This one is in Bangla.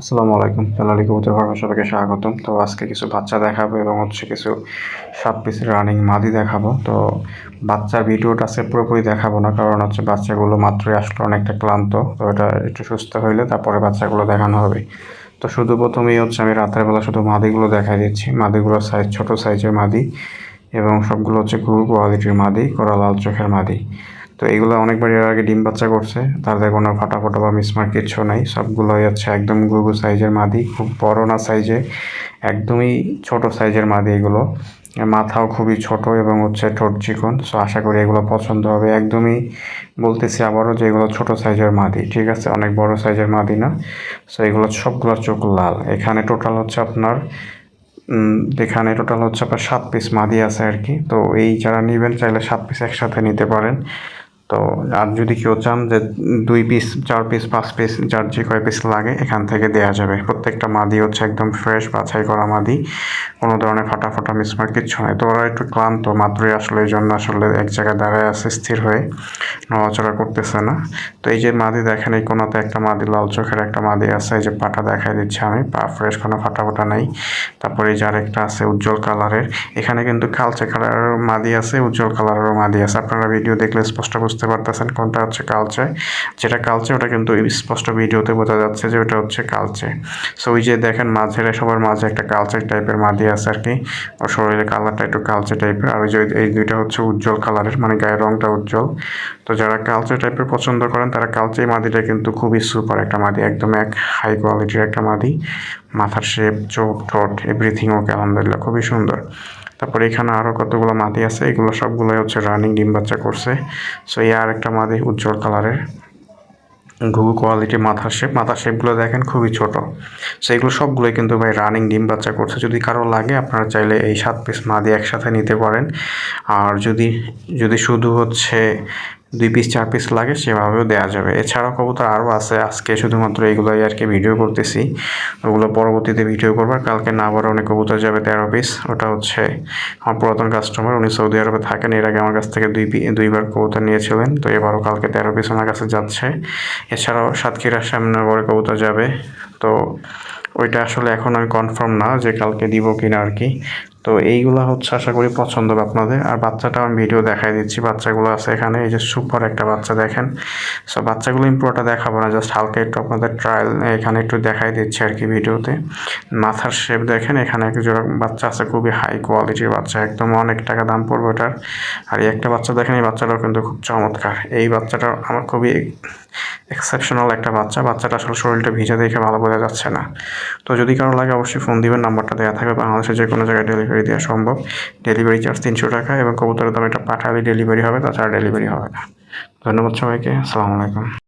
আসসালামু আলাইকুম। জালালি কবুতর ফার্মে সবাইকে স্বাগতম। তো আজকে কিছু বাচ্চা দেখাবো এবং হচ্ছে কিছু সাত পিস রানিং মাদি দেখাবো। তো বাচ্চার ভিডিওটা আজকে পুরোপুরি দেখাবো না, কারণ হচ্ছে বাচ্চাগুলো মাত্রই আসলে অনেকটা ক্লান্ত। তো এটা একটু সুস্থ হইলে তারপরে বাচ্চাগুলো দেখানো হবে। তো শুধু প্রথমেই হচ্ছে আমি রাতের বেলা শুধু মাদিগুলো দেখাই দিচ্ছি। মাদিগুলোর সাইজ ছোট সাইজের মাদি এবং সবগুলো হচ্ছে খুব কোয়ালিটির মাদি করা লাল চোখের মাদি। তো এইগুলো অনেকবার এর আগে ডিম বাচ্চা করছে। তাদের কোনো ফাটা ফোটা বা মিসমার্ক কিচ্ছু নাই। সবগুলোই হচ্ছে একদম গুগু সাইজের মাদি, খুব বড় না সাইজে, একদমই ছোট সাইজের মাদি এগুলো। মাথাও খুবই ছোট এবং হচ্ছে ঠোঁট চিকন। সো আশা করি এগুলো পছন্দ হবে। একদমই বলতেছি আবারও যে এগুলো ছোট সাইজের মাদি, ঠিক আছে? অনেক বড় সাইজের মাদি না? সো এগুলো সবগুলোর চোখ লাল। এখানে টোটাল হচ্ছে আপনার এখানে টোটাল হচ্ছে আপনার সাত পিস মাদি আছে আর কি। তো এই যারা নেবেন, চাইলে সাত পিস একসাথে নিতে পারেন। তো আর যদি কেউ চান যে দুই পিস চার পিস পাঁচ পিস যার যে কয় পিস লাগে, এখান থেকে দেওয়া যাবে। প্রত্যেকটা মাদি হচ্ছে একদম ফ্রেশ বাছাই করা মাদি। কোনো ধরনের ফাটা ফাটা মিসমার্ক কিচ্ছু নয় তো ওরা একটু ক্লান্ত মাত্রই আসলে, এই জন্য আসলে এক জায়গায় দাঁড়ায় আছে, স্থির হয়ে নড়াচড়া করতেছে না। তো এই যে মাদি দেখেন, এই কোনোতে একটা মাদি, লাল চোখের একটা মাদি আছে, এই যে পাটা দেখাই দিচ্ছি আমি। পা ফ্রেশ কোনো ফাটা ফাটা নেই। তারপরে এই যে আরেকটা আছে, উজ্জ্বল কালারের। এখানে কিন্তু কালচে কালারের মাদি আছে, উজ্জ্বল কালারেরও মাদি আছে। আপনারা ভিডিও দেখলে স্পষ্ট বুঝতে পারতেছেন কোনটা হচ্ছে কালচে যেটা কালচে ওটা কিন্তু স্পষ্ট ভিডিওতে বোঝা যাচ্ছে যে ওটা হচ্ছে কালচে সো ওই যে দেখেন মাঝের, সবার মাঝে একটা কালচে টাইপের মাদি আছে আর কি। ওর শরীরের কালারটা একটু কালচে টাইপের আর ওই যে এই দুইটা হচ্ছে উজ্জ্বল কালারের মানে গায়ের রংটা উজ্জ্বল। তো যারা কালচে টাইপের পছন্দ করেন, তারা কালচে মাদিটা কিন্তু খুবই সুপার একটা মাদি, একদম এক হাই কোয়ালিটির একটা মাদি। মাথার শেপ চোখ, ঠোঁট এভরিথিং ওকে আলহামদুলিল্লাহ খুবই সুন্দর। তারপরে এখানে আরও কতগুলো মাদি আছে, এগুলো সবগুলোই হচ্ছে রানিং ডিম বাচ্চা করছে। সো এই আর একটা মাদি উজ্জ্বল কালারের ঘুঘু কোয়ালিটি মাথার শেপ মাথার শেপগুলো দেখেন খুবই ছোট। সো এগুলো সবগুলোই কিন্তু ভাই রানিং ডিম বাচ্চা করছে। যদি কারও লাগে, আপনারা চাইলে এই সাত পিস মাদি একসাথে নিতে পারেন। আর যদি যদি শুধু হচ্ছে দুই পিস চার পিস লাগে, সেভাবেও দেওয়া যাবে। এছাড়াও কবুতর আরও আছে, আজকে শুধুমাত্র এগুলোই আর কি ভিডিও করতেছি। ওগুলো পরবর্তীতে ভিডিও করব কালকে না আবার অনেক কবুতর যাবে তেরো পিস ওটা হচ্ছে আমার পুরাতন কাস্টমার উনি সৌদি আরবে থাকেন, এর আগে আমার কাছ থেকে দুই দুইবার কবুতর নিয়েছিলেন। তো এবারও কালকে তেরো পিস ওনার কাছে যাচ্ছে। এছাড়াও সাতক্ষীরার সামনে বড় কবুতর যাবে তো ওইটা আসলে এখন আমি কনফার্ম না যে কালকে দিব কিনা আর কি। তো এইগুলো হচ্ছে আশা করি পছন্দ হবে আপনাদের। আর বাচ্চাটা আমি ভিডিও দেখাই দিচ্ছি। বাচ্চাগুলো আছে এখানে, এই যে সুপার একটা বাচ্চা দেখেন। সো বাচ্চাগুলো আমি পুরোটা দেখাবো না জাস্ট হালকা একটু আপনাদের ট্রায়াল এখানে একটু দেখাই দিচ্ছি আর কি ভিডিওতে মাথার শেপ দেখেন, এখানে এক বাচ্চা আছে, খুবই হাই কোয়ালিটির বাচ্চা, একদম অনেক টাকা দাম পড়বে ওটার। আর এই একটা বাচ্চা দেখেন, এই বাচ্চাটাও কিন্তু খুব চমৎকার। এই বাচ্চাটা আমার খুবই এক্সেপশনাল একটা বাচ্চা। বাচ্চাটা আসলে শরীরটা ভিজে দেখে ভালো বোঝা যাচ্ছে না। তো যদি কারও লাগে অবশ্যই ফোন দিবেন, নাম্বারটা দেওয়া থাকবে। বাংলাদেশের যে কোনো জায়গায় ডেলিভারি দেওয়া সম্ভব। ডেলিভারি চার্জ তিনশো টাকা এবং কবুতরের দাম এটা পাঠালে ডেলিভারি হবে, তাছাড়া ডেলিভারি হবে না। ধন্যবাদ সবাইকে। আসসালামু আলাইকুম।